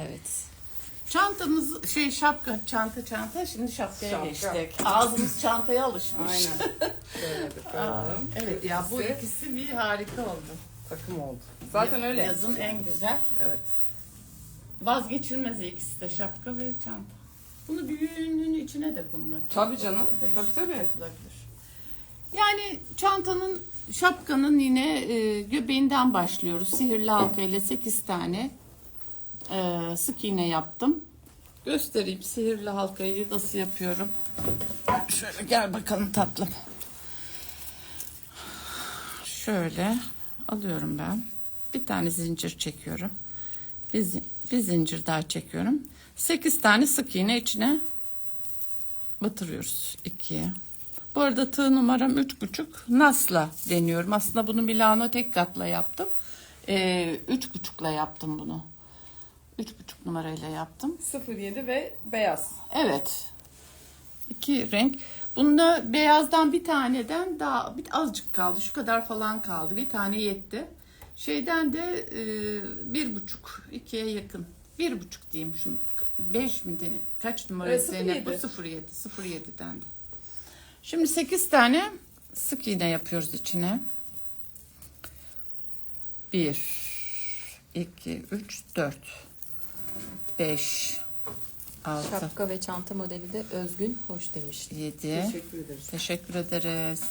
Evet. Çantamız şey şapka, çanta çanta şimdi şapkaya Şapka. geçtik. Ağzımız çantaya alışmış. Aynen. Şöyle Aa, bakalım. evet ya bu İkisi ikisi bir harika oldu. takım oldu. Zaten öyle. Yazın en güzel. Evet. Vazgeçilmez ikisi de şapka ve çanta. Bunu büyüğünün içine de konulabilir. Tabii canım. Değişik Tabii tabii. Yapılabilir. Yani çantanın, şapkanın yine e, göbeğinden başlıyoruz. Sihirli halka ile 8 tane e, sık iğne yaptım. Göstereyim sihirli halkayı nasıl yapıyorum. Şöyle gel bakalım tatlım. Şöyle alıyorum ben. Bir tane zincir çekiyorum. Bir, bir zincir daha çekiyorum. 8 tane sık iğne içine batırıyoruz ikiye. Bu arada tığ numaram üç buçuk nasla deniyorum. Aslında bunu Milano tek katla yaptım. Ee, üç buçukla yaptım bunu. Üç buçuk numarayla yaptım. 07 ve beyaz. Evet. İki renk. Bunda beyazdan bir taneden daha bir azıcık kaldı. Şu kadar falan kaldı. Bir tane yetti. Şeyden de e, bir buçuk, ikiye yakın. Bir buçuk diyeyim. Şunu beş mi de kaç numara Evet, Zeynep? Bu 07. 07. 07'den de. Şimdi sekiz tane sık iğne yapıyoruz içine. Bir, iki, üç, dört, beş, altı, Şapka ve çanta modeli de Özgün hoş demiş. 7. Teşekkür ederiz. Teşekkür ederiz.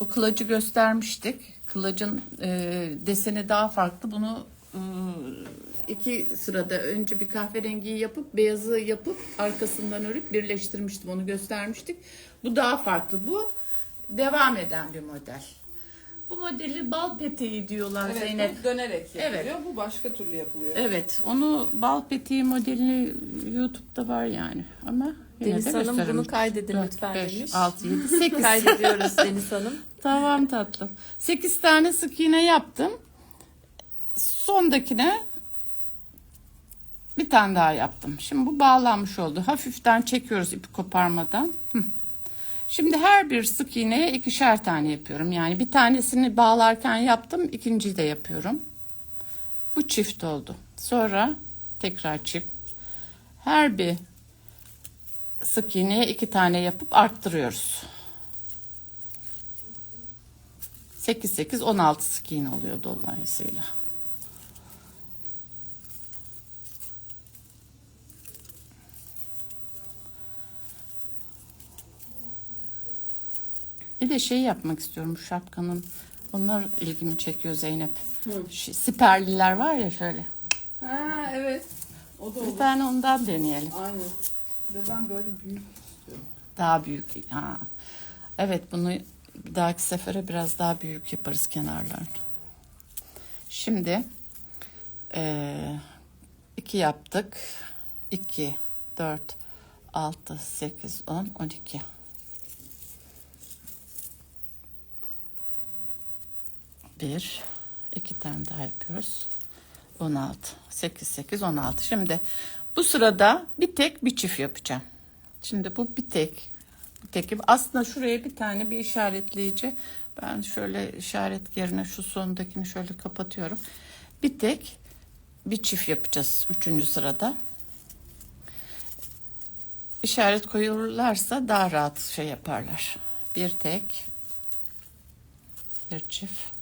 O kılacı göstermiştik. Kılacın e, deseni daha farklı. Bunu e, iki sırada önce bir kahverengiyi yapıp beyazı yapıp arkasından örüp birleştirmiştim. Onu göstermiştik. Bu daha farklı. Bu devam eden bir model. Bu modeli bal peteği diyorlar Evet, Zeynep. bu dönerek yapılıyor. Evet. Bu başka türlü yapılıyor. Evet, onu bal peteği modeli YouTube'da var yani. Ama yine Deniz de Hanım gösterelim. bunu kaydedin Dört, lütfen beş, demiş. altı, yedi, sekiz. Kaydediyoruz Deniz Hanım. Tamam tatlım. 8 tane sık iğne yaptım. Sondakine bir tane daha yaptım. Şimdi bu bağlanmış oldu. Hafiften çekiyoruz ipi koparmadan. Hı. Şimdi her bir sık iğneye ikişer tane yapıyorum. Yani bir tanesini bağlarken yaptım, ikinciyi de yapıyorum. Bu çift oldu. Sonra tekrar çift. Her bir sık iğneye iki tane yapıp arttırıyoruz. 8 8 16 sık iğne oluyor dolayısıyla. Bir de şey yapmak istiyorum şu şapkanın. Onlar ilgimi çekiyor Zeynep. Şu siperliler var ya şöyle. Ha evet. O da Bir olur. tane ondan deneyelim. Aynen. Ve ben böyle büyük istiyorum. Daha büyük. Ha. Evet bunu bir dahaki sefere biraz daha büyük yaparız kenarlarını. Şimdi eee iki yaptık. 2, 4, 6, 8, 10, 12. Bir, iki tane daha yapıyoruz. 16, 8, 8, 16. Şimdi bu sırada bir tek bir çift yapacağım. Şimdi bu bir tek. Bir tek. Aslında şuraya bir tane bir işaretleyici. Ben şöyle işaret yerine şu sondakini şöyle kapatıyorum. Bir tek bir çift yapacağız üçüncü sırada. İşaret koyulurlarsa daha rahat şey yaparlar. Bir tek bir çift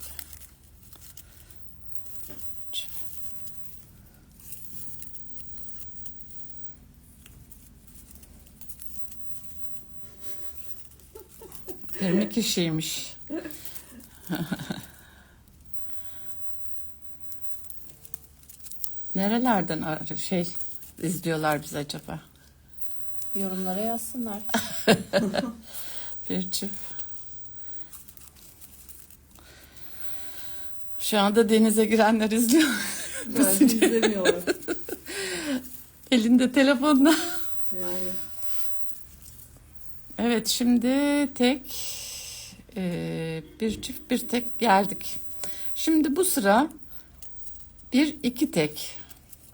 20 kişiymiş. Nerelerden ar- şey izliyorlar biz acaba? Yorumlara yazsınlar. Bir çift. Şu anda denize girenler izliyor. Belki izlemiyorlar. Elinde telefonla. Yani. Evet şimdi tek Ee, bir çift bir tek geldik. Şimdi bu sıra bir iki tek.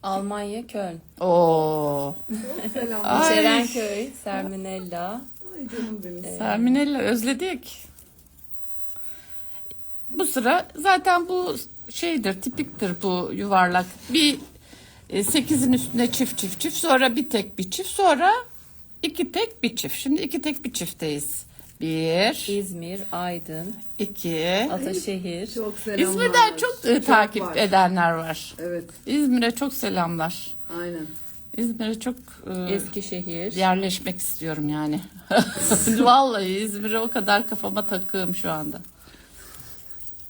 Almanya, Köln. Oo. Selam. Ay. Cerenköy, Serminella. Ay canım benim. Serminella özledik. Bu sıra zaten bu şeydir, tipiktir bu yuvarlak. Bir e, sekizin üstüne çift çift çift, sonra bir tek bir çift, sonra iki tek bir çift. Şimdi iki tek bir çiftteyiz. Bir, İzmir, Aydın, iki. Ataşehir. Çok selamlar. İzmir'den çok, e, takip var. edenler var. Evet. İzmir'e çok selamlar. Aynen. İzmir'e çok e, Eskişehir. yerleşmek istiyorum yani. Vallahi İzmir'e o kadar kafama takığım şu anda.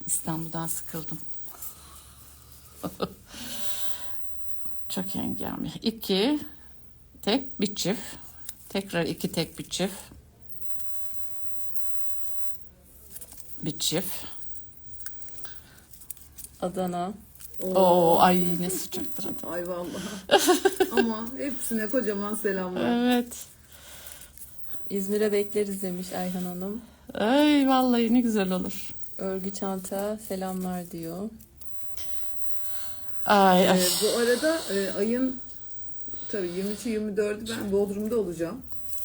İstanbul'dan sıkıldım. Çok engelmi. İki tek bir çift. Tekrar iki tek bir çift. Bir çift. Adana. Oo ay ne sıcaktır. Ay vallahi. Ama hepsine kocaman selamlar. Evet. İzmir'e bekleriz demiş Ayhan Hanım. Ay vallahi ne güzel olur. Örgü çanta selamlar diyor. Ay, ay. Ee, bu arada e, ayın tabii 23'ü 24'ü ben Bodrum'da olacağım.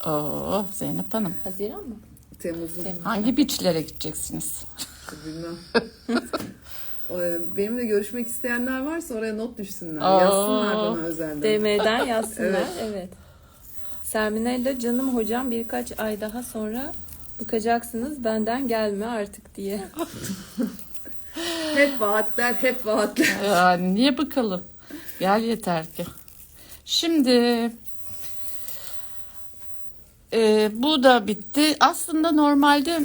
Oo, Zeynep Hanım. Haziran mı? Temmuz'un. Temmuz. Hangi beachlere gideceksiniz? Bilmem. Ee, Benimle görüşmek isteyenler varsa oraya not düşsünler. Aa. Yazsınlar bana özelden. DM'den yazsınlar. Evet. evet. Serminella canım hocam birkaç ay daha sonra bakacaksınız benden gelme artık diye. Hep vaatler, hep vaatler. Ya, niye bakalım? Gel yeter ki. Şimdi e, bu da bitti. Aslında normalde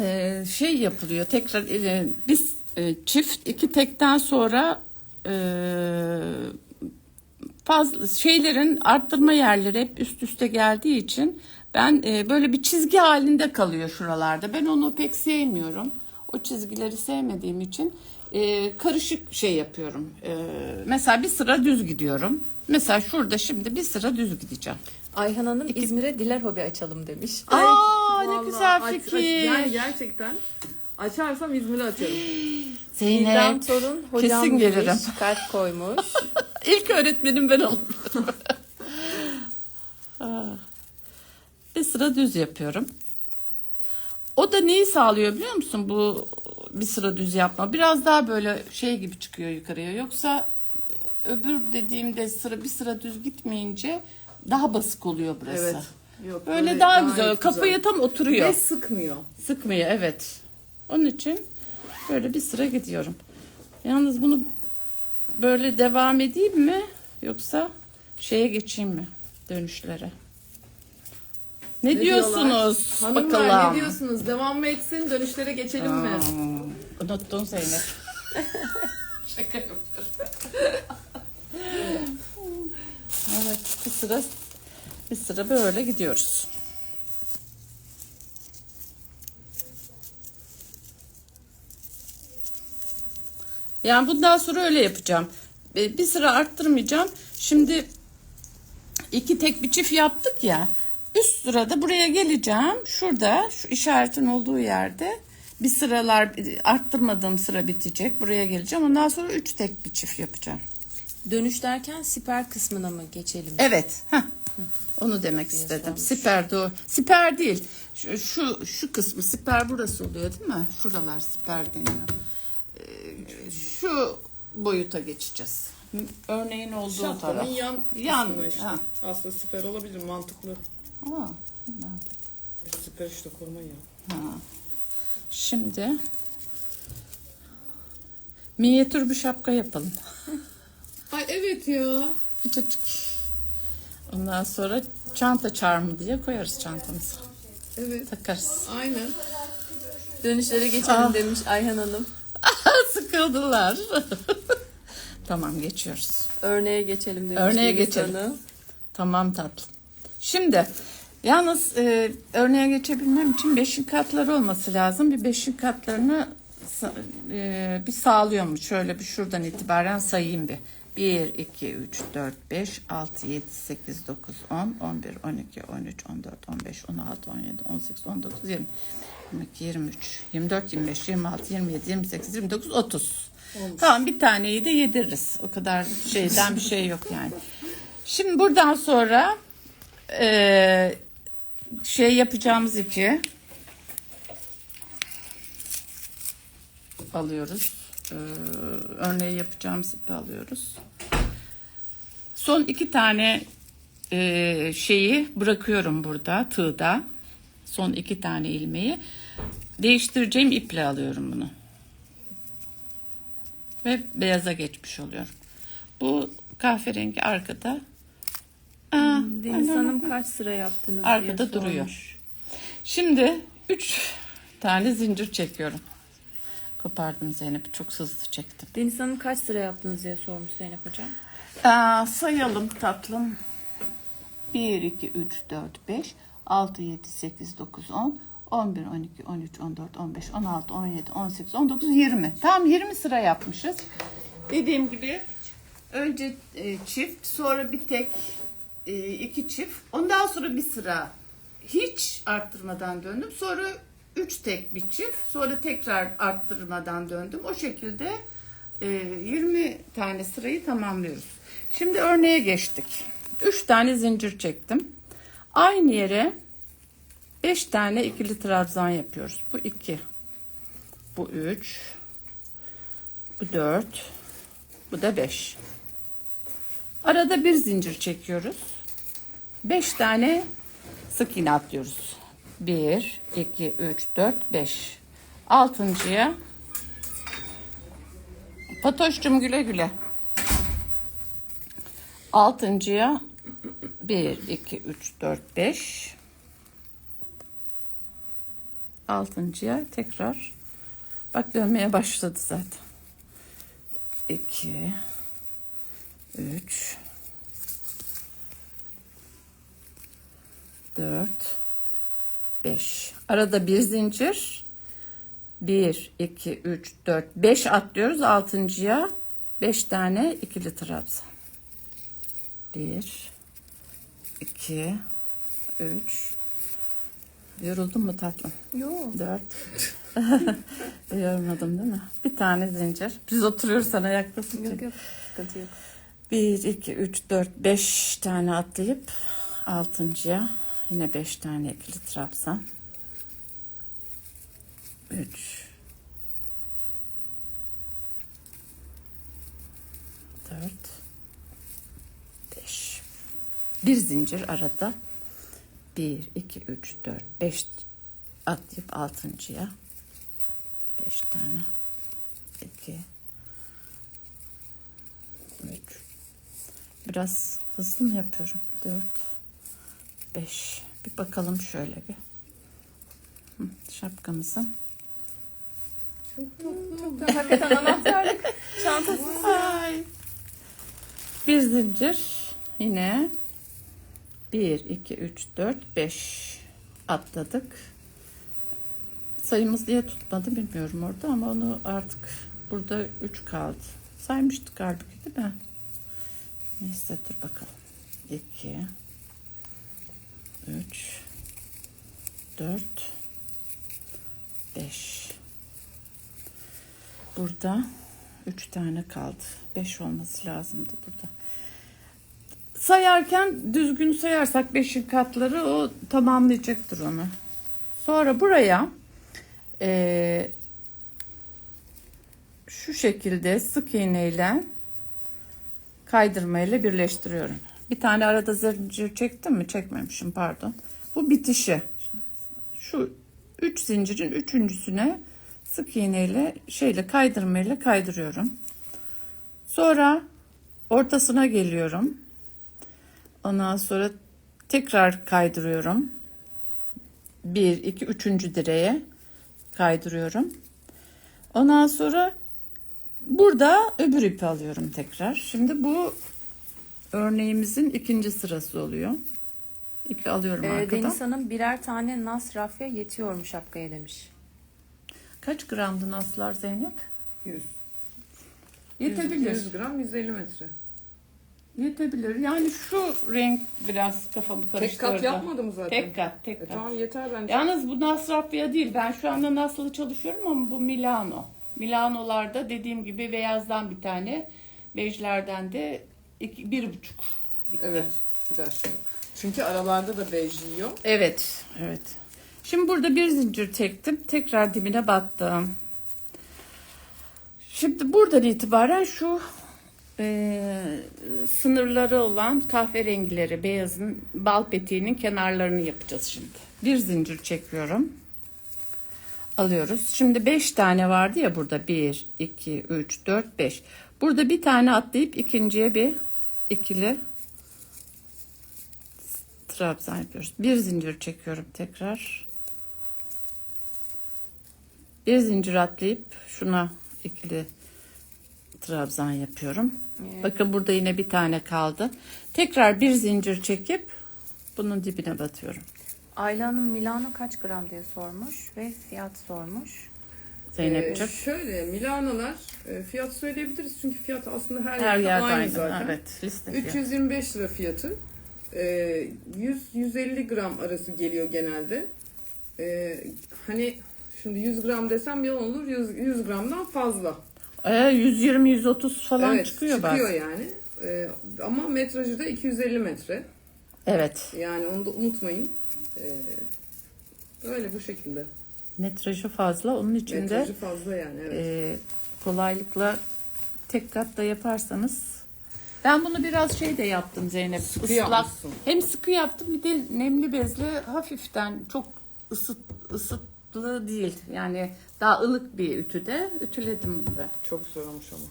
e, şey yapılıyor. Tekrar e, biz e, çift iki tekten sonra e, fazla şeylerin arttırma yerleri hep üst üste geldiği için ben e, böyle bir çizgi halinde kalıyor şuralarda. Ben onu pek sevmiyorum. O çizgileri sevmediğim için e, karışık şey yapıyorum. E, mesela bir sıra düz gidiyorum. Mesela şurada şimdi bir sıra düz gideceğim. Ayhan Hanım İzmir'e diler hobi açalım demiş. Aa ne Vallahi güzel aç- fikir. aç- yani gerçekten açarsam İzmir'e açarım. İlhan Zeynep. Torun hocam kesin demiş, gelirim. kalp koymuş. İlk öğretmenim ben olurum. Ah. bir sıra düz yapıyorum. O da neyi sağlıyor biliyor musun bu bir sıra düz yapma? Biraz daha böyle şey gibi çıkıyor yukarıya. Yoksa öbür dediğimde sıra bir sıra düz gitmeyince daha basık oluyor burası. Evet. Yok, Böyle daha güzel. gayet Kafaya tam oturuyor. Ve sıkmıyor. Sıkmıyor evet. Onun için böyle bir sıra gidiyorum. Yalnız bunu böyle devam edeyim mi yoksa şeye geçeyim mi dönüşlere? Ne, diyorsunuz diyorlar? Hanımlar bakalım? ne diyorsunuz? Devam mı etsin? Dönüşlere geçelim mi? Aa, Unuttun Zeynep. Şaka yapıyorum. evet bir sıra bir sıra böyle gidiyoruz. Yani bundan sonra öyle yapacağım. Ee, Bir sıra arttırmayacağım. Şimdi iki tek bir çift yaptık ya. Üst sırada buraya geleceğim. Şurada şu işaretin olduğu yerde bir sıralar arttırmadığım sıra bitecek. Buraya geleceğim. Ondan sonra üç tek bir çift yapacağım. Dönüş derken siper kısmına mı geçelim? Evet. heh. Onu demek istedim. Siper de o. Siper değil. Şu, şu, şu kısmı siper burası oluyor değil mi? Şuralar siper deniyor. Ee, şu boyuta geçeceğiz. Örneğin olduğu taraf. Şapkanın yan Yan, kısmı işte. ha. Aslında siper olabilir mantıklı. Aa, Siper işte koruma ya. ha. Şimdi minyatür bir şapka yapalım. Ay evet ya. Küçücük. Ondan sonra çanta çarmı diye koyarız çantamıza. Evet. Takarız. Aynen. Dönüşlere geçelim Ah. demiş Ayhan Hanım. Sıkıldılar. tamam geçiyoruz. Örneğe geçelim demiş. Örneğe geçelim. Hanım. Tamam tatlım. Şimdi yalnız e, örneğe geçebilmem için beşin katları olması lazım. Bir beşin katlarını e, bir sağlıyor mu? Şöyle bir şuradan itibaren sayayım bir. 1, 2, 3, 4, 5, 6, 7, 8, 9, 10, 11, 12, 13, 14, 15, 16, 17, 18, 19, 20, 22, 23, 24, 25, 26, 27, 28, 29, 30. Tamam bir taneyi de yediririz. O kadar şeyden bir şey yok yani. Şimdi buradan sonra eee, şey yapacağımız ipi alıyoruz. Ee, örneği yapacağımız ipi alıyoruz. Son iki tane e, şeyi bırakıyorum burada tığda. Son iki tane ilmeği. Değiştireceğim iple alıyorum bunu. Ve beyaza geçmiş oluyorum. Bu kahverengi arkada. Aa, Deniz. Hanım kaç sıra yaptınız Arkada diye duruyor. sormuş. Şimdi üç tane zincir çekiyorum. Kopardım Zeynep. Çok hızlı çektim. Deniz Hanım kaç sıra yaptınız diye sormuş Zeynep Hocam. Aa, sayalım tatlım. 1, 2, 3, 4, 5, 6, 7, 8, 9, 10, 11, 12, 13, 14, 15, 16, 17, 18, 19, 20. Tam 20 sıra yapmışız. Dediğim gibi önce e, çift, sonra bir tek iki çift. Ondan sonra bir sıra hiç arttırmadan döndüm. Sonra üç tek bir çift. Sonra tekrar arttırmadan döndüm. O şekilde e, 20 tane sırayı tamamlıyoruz. Şimdi örneğe geçtik. 3 tane zincir çektim. Aynı yere 5 tane ikili trabzan yapıyoruz. Bu 2. Bu 3. Bu 4. Bu da 5. Arada bir zincir çekiyoruz. 5 tane sık iğne atlıyoruz. 1, 2, 3, 4, 5. Altıncıya Fatoş'cum güle güle. Altıncıya 1, 2, 3, 4, 5. Altıncıya tekrar bak dönmeye başladı zaten. 2, 3, 4, 5. Arada bir zincir. 1, 2, 3, 4, 5 atlıyoruz. Altıncıya 5 tane ikili trabzan. 1, 2, 3. Yoruldun mu tatlım? Yok. 4. Yormadım değil mi? Bir tane zincir. Biz oturuyoruz sana yaklaşık. Yok yok. Sıkıntı yok. 1, 2, 3, 4, 5 tane atlayıp altıncıya yine 5 tane ikili trabzan. 3 4 5 Bir zincir arada. 1, 2, 3, 4, 5 atlayıp altıncıya 5 tane. 2 3 Biraz hızlı mı yapıyorum? 4 5 Bir bakalım şöyle bir. Şapkamızın. Hakikaten anahtarlık çantası. Bir zincir yine 1 2 3 4 5 atladık. Sayımız diye tutmadı bilmiyorum orada ama onu artık burada 3 kaldı. Saymıştık halbuki değil mi? Neyse dur bakalım. 2 3 4 5 Burada 3 tane kaldı. 5 olması lazımdı burada. Sayarken düzgün sayarsak 5'in katları o tamamlayacaktır onu. Sonra buraya eee, şu şekilde sık iğneyle kaydırmayla birleştiriyorum. Bir tane arada zincir çektim mi? Çekmemişim pardon. Bu bitişi. Şu üç zincirin üçüncüsüne sık iğneyle şeyle kaydırmayla kaydırıyorum. Sonra ortasına geliyorum. Ondan sonra tekrar kaydırıyorum. Bir, iki, üçüncü direğe kaydırıyorum. Ondan sonra burada öbür ipi alıyorum tekrar. Şimdi bu örneğimizin ikinci sırası oluyor. İpi alıyorum Ee, arkadan. Deniz Hanım birer tane nas rafya yetiyor mu şapkaya demiş. Kaç gramdı naslar Zeynep? 100. Yetebilir. 100 gram 150 metre. Yetebilir. Yani şu renk biraz kafamı Tek karıştırdı. kat yapmadı mı zaten? Tek kat, tek E, kat. tamam yeter bence. Yalnız bu Nasrafya değil. Ben şu anda Nasr'lı çalışıyorum ama bu Milano. Milanolarda dediğim gibi beyazdan bir tane, bejlerden de iki, bir buçuk. gitti. Evet gider. Çünkü aralarda da bej yiyor. Evet, evet. Şimdi burada bir zincir çektim. Tekrar dibine battım. Şimdi buradan itibaren şu e, sınırları olan kahverengileri, beyazın bal peteğinin kenarlarını yapacağız şimdi. Bir zincir çekiyorum. Alıyoruz. Şimdi 5 tane vardı ya burada. 1, 2, 3, 4, 5. Burada bir tane atlayıp ikinciye bir ikili trabzan yapıyoruz. Bir zincir çekiyorum tekrar. Bir zincir atlayıp şuna ikili trabzan yapıyorum. Evet. Bakın burada yine bir tane kaldı. Tekrar bir zincir çekip bunun dibine batıyorum. Ayla Hanım Milano kaç gram diye sormuş ve fiyat sormuş. Zeynep'ciğim. Ee, şöyle Milanolar e, fiyat söyleyebiliriz çünkü fiyat aslında her, Her yerde yerde aynı, aynı. zaten. Evet, liste fiyatı. 325 lira fiyatı. Ee, 100-150 gram arası geliyor genelde. Ee, hani şimdi 100 gram desem yalan olur 100, 100 gramdan fazla. Ee, 120-130 falan evet, çıkıyor, çıkıyor bazen. yani. Ee, ama metrajı da 250 metre. Evet. Yani onu da unutmayın. Ee, öyle bu şekilde. Metrajı fazla. Onun için de Metrajı fazla yani evet. e, kolaylıkla tek katta yaparsanız ben bunu biraz şey de yaptım Zeynep. Sıkı yapmışsın. Hem sıkı yaptım bir de nemli bezle hafiften çok ısıt ısıtlı değil. Yani daha ılık bir ütüde ütüledim bunu da. Çok güzel olmuş ama.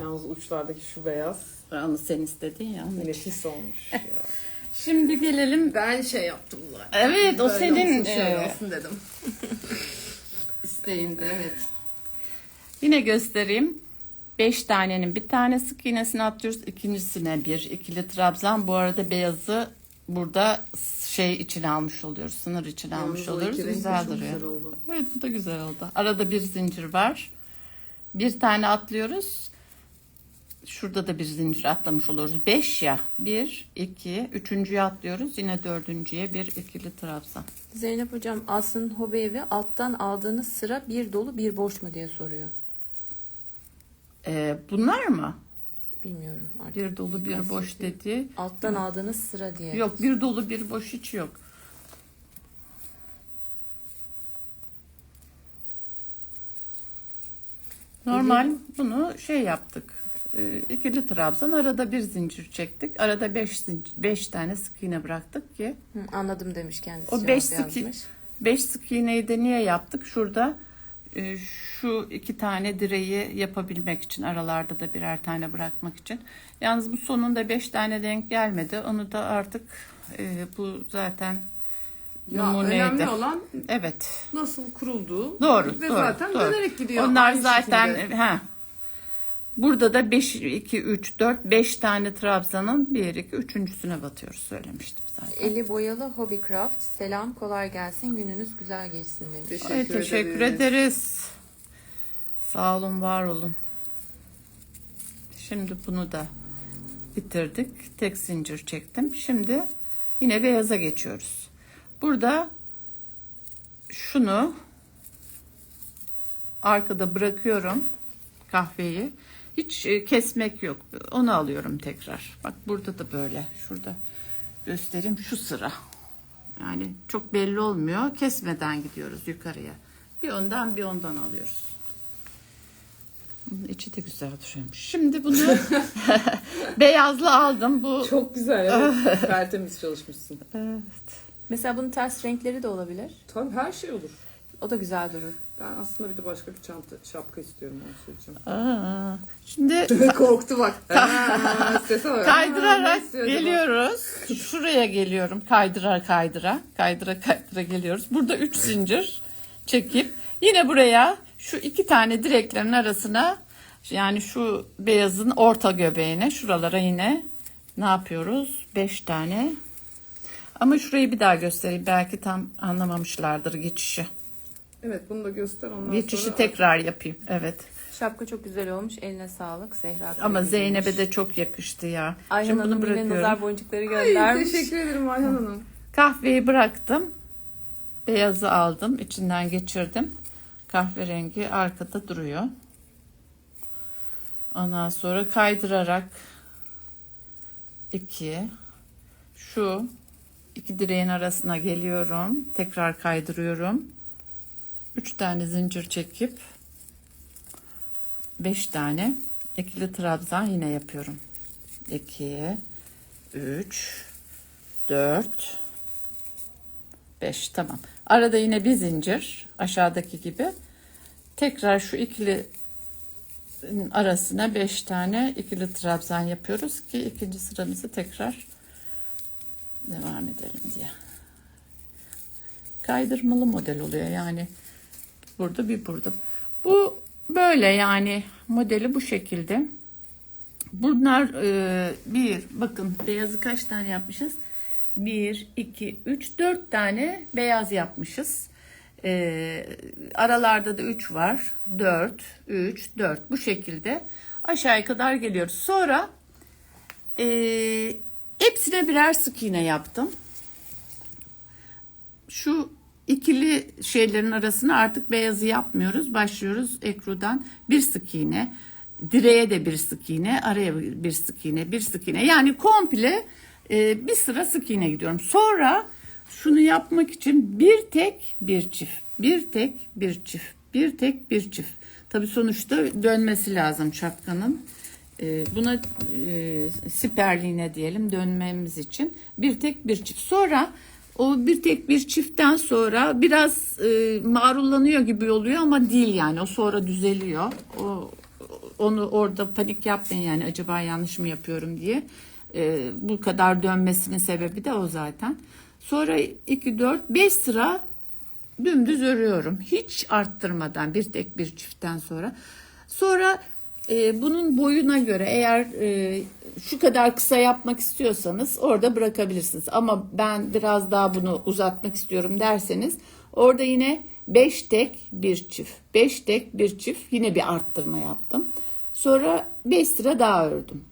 Yalnız uçlardaki şu beyaz Onu sen istedin ya. onun için. nefis olmuş ya. Şimdi gelelim Ben şey yaptım zaten. Evet, o Böyle senin, olsun, şöyle e, olsun dedim. isteğinde evet. Yine göstereyim. 5 tanenin bir tane sık iğnesini atıyoruz. ikincisine bir ikili trabzan. Bu arada beyazı burada şey içine almış oluyoruz. Sınır içine almış Yalnız o oluyoruz. iki renk de Güzel çok duruyor. güzel oldu. Evet bu da güzel oldu. Arada bir zincir var. Bir tane atlıyoruz. Şurada da bir zincir atlamış oluyoruz. 5 ya. 1, 2, üçüncüye atlıyoruz. Yine dördüncüye bir ikili trabzan. Zeynep Hocam Aslı'nın hobi evi alttan aldığınız sıra bir dolu bir boş mu diye soruyor. Ee, bunlar mı? Bilmiyorum artık. Bir dolu bir boş dedi. Alttan aldığınız sıra diye. Yok bir dolu bir boş hiç yok. Normal bunu şey yaptık. Ee, ikili trabzan arada bir zincir çektik. Arada beş zincir, beş tane sık iğne bıraktık ki Hı, anladım demiş kendisi. O cevap beş sık i- yazmış. beş sık iğneyi de niye yaptık? Şurada e, şu iki tane direği yapabilmek için aralarda da birer tane bırakmak için. Yalnız bu sonunda beş tane denk gelmedi. Onu da artık e, bu zaten Ya numuneydi. önemli olan Evet. nasıl kurulduğu. Doğru. Ve doğru, zaten doğru. dönerek gidiyor. Onlar zaten şekilde. ha. Burada da 5 2 3 4 5 tane trabzanın 1 2 üçüncüsüne batıyoruz söylemiştim zaten. Eli boyalı Hobbycraft. Selam kolay gelsin. Gününüz güzel geçsin demiş. Teşekkür, Ay, teşekkür ederiz. ederiz. Sağ olun, var olun. Şimdi bunu da bitirdik. Tek zincir çektim. Şimdi yine beyaza geçiyoruz. Burada şunu arkada bırakıyorum kahveyi. Hiç e, kesmek yok. Onu alıyorum tekrar. Bak burada da böyle. Şurada göstereyim şu sıra. Yani çok belli olmuyor. Kesmeden gidiyoruz yukarıya. Bir ondan bir ondan alıyoruz. Bunun içi de güzel duruyormuş. Şimdi bunu beyazlı aldım. Bu Çok güzel evet. Tertemiz çalışmışsın. Evet. Mesela bunun ters renkleri de olabilir. Tabii her şey olur. O da güzel durur. Ben aslında bir de başka bir çanta, şapka istiyorum söyleyeceğim. Aa, şimdi Korktu bak. Aa, Sese bak. Kaydırarak geliyoruz. Şuraya geliyorum. Kaydıra kaydıra. Kaydıra kaydıra geliyoruz. Burada üç zincir çekip yine buraya şu iki tane direklerin arasına yani şu beyazın orta göbeğine şuralara yine ne yapıyoruz? Beş tane. Ama şurayı bir daha göstereyim. Belki tam anlamamışlardır geçişi. Evet bunu da göster ondan Geçişi sonra tekrar yapayım. Evet. Şapka çok güzel olmuş. Eline sağlık Zehra. Ama. Zeynep'e de çok yakıştı ya. Ayhan Şimdi bunu Hanım yine bırakıyorum. nazar boncukları Ay, göndermiş. teşekkür ederim Ayhan Hanım. Kahveyi bıraktım. Beyazı aldım. içinden geçirdim. Kahverengi arkada duruyor. Ondan sonra kaydırarak iki şu iki direğin arasına geliyorum. Tekrar kaydırıyorum. Üç tane zincir çekip beş tane ikili trabzan yine yapıyorum. 2 3 4 5 tamam. Arada yine bir zincir aşağıdaki gibi. Tekrar şu ikili arasına 5 tane ikili trabzan yapıyoruz ki ikinci sıramızı tekrar devam edelim diye. Kaydırmalı model oluyor yani. Burada bir burada. Bu böyle yani modeli bu şekilde. Bunlar e, bir bakın beyazı kaç tane yapmışız? 1, 2, 3, 4 tane beyaz yapmışız. E, aralarda da 3 var. 4, 3, 4 bu şekilde aşağıya kadar geliyoruz. Sonra e, hepsine birer sık iğne yaptım. Şu ikili şeylerin arasına artık beyazı yapmıyoruz. Başlıyoruz ekrudan bir sık iğne. Direğe de bir sık iğne, araya bir sık iğne, bir sık iğne. Yani komple e, bir sıra sık iğne gidiyorum. Sonra şunu yapmak için bir tek bir çift, bir tek bir çift, bir tek bir çift. Tabii sonuçta dönmesi lazım şapkanın. E, buna e, siperliğine diyelim dönmemiz için bir tek bir çift. Sonra o bir tek bir çiftten sonra biraz e, marullanıyor gibi oluyor ama değil yani o sonra düzeliyor. O onu orada panik yapmayın yani acaba yanlış mı yapıyorum diye. E, bu kadar dönmesinin sebebi de o zaten. Sonra 2 4 5 sıra dümdüz örüyorum. Hiç arttırmadan bir tek bir çiftten sonra. Sonra e, bunun boyuna göre eğer e, şu kadar kısa yapmak istiyorsanız orada bırakabilirsiniz. Ama ben biraz daha bunu uzatmak istiyorum derseniz orada yine 5 tek bir çift. 5 tek bir çift yine bir arttırma yaptım. Sonra 5 sıra daha ördüm.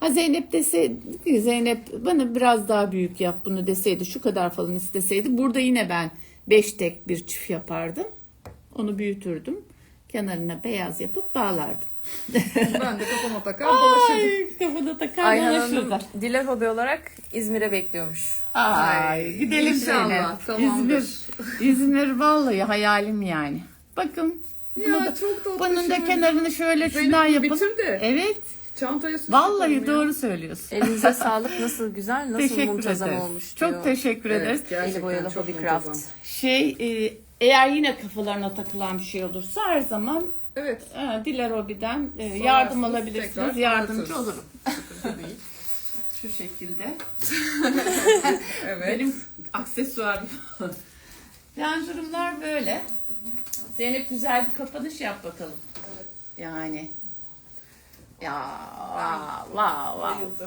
Ha Zeynep deseydi Zeynep bana biraz daha büyük yap bunu deseydi şu kadar falan isteseydi burada yine ben 5 tek bir çift yapardım. Onu büyütürdüm. Kenarına beyaz yapıp bağlardım. Ben de kafama takar dolaşırdım. Ay kafada takar Ayhan dolaşırdı. Hanım Diler hobi olarak İzmir'e bekliyormuş. Ay gidelim İnşallah. İzmir, İzmir vallahi hayalim yani. Bakın bunu Ya da- çok tatlı. bunun da kenarını şöyle Zeynep şundan bunu yapın. bitirdi. Evet. Çantaya su Vallahi takalım ya. doğru söylüyorsun. Elinize sağlık. Nasıl güzel, nasıl Teşekkür muntazam ederiz. olmuş diyor. Çok teşekkür Evet, ederiz. gerçekten Eli boyalı çok Hobby muntazam. Craft. Şey e, eğer yine kafalarına takılan bir şey olursa her zaman Evet. e, Diler Hobi'den e, yardım alabilirsiniz. Yardımcı anlatırız. olurum. Sıkıntı değil. Şu şekilde. Evet. Benim aksesuarım. yani durumlar böyle. Zeynep güzel bir kapanış yap bakalım. Yani. Ya wow wow wow.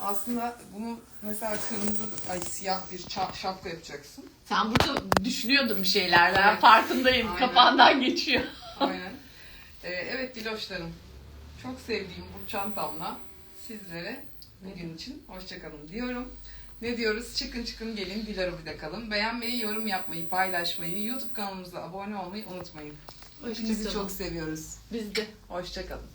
Aslında bunu mesela kırmızı, ay siyah bir şapka yapacaksın. Sen burada düşünüyordun bir şeyler. Ben Evet. farkındayım. Aynen. Kafandan geçiyor. Aynen. Ee, evet Diloşlarım. Çok sevdiğim bu çantamla sizlere bugün için hoşçakalın diyorum. Ne diyoruz? Çıkın çıkın gelin Dilarobi'de kalın. Beğenmeyi, yorum yapmayı, paylaşmayı, YouTube kanalımıza abone olmayı unutmayın. Hepinizi çok seviyoruz. Biz de. Hoşçakalın.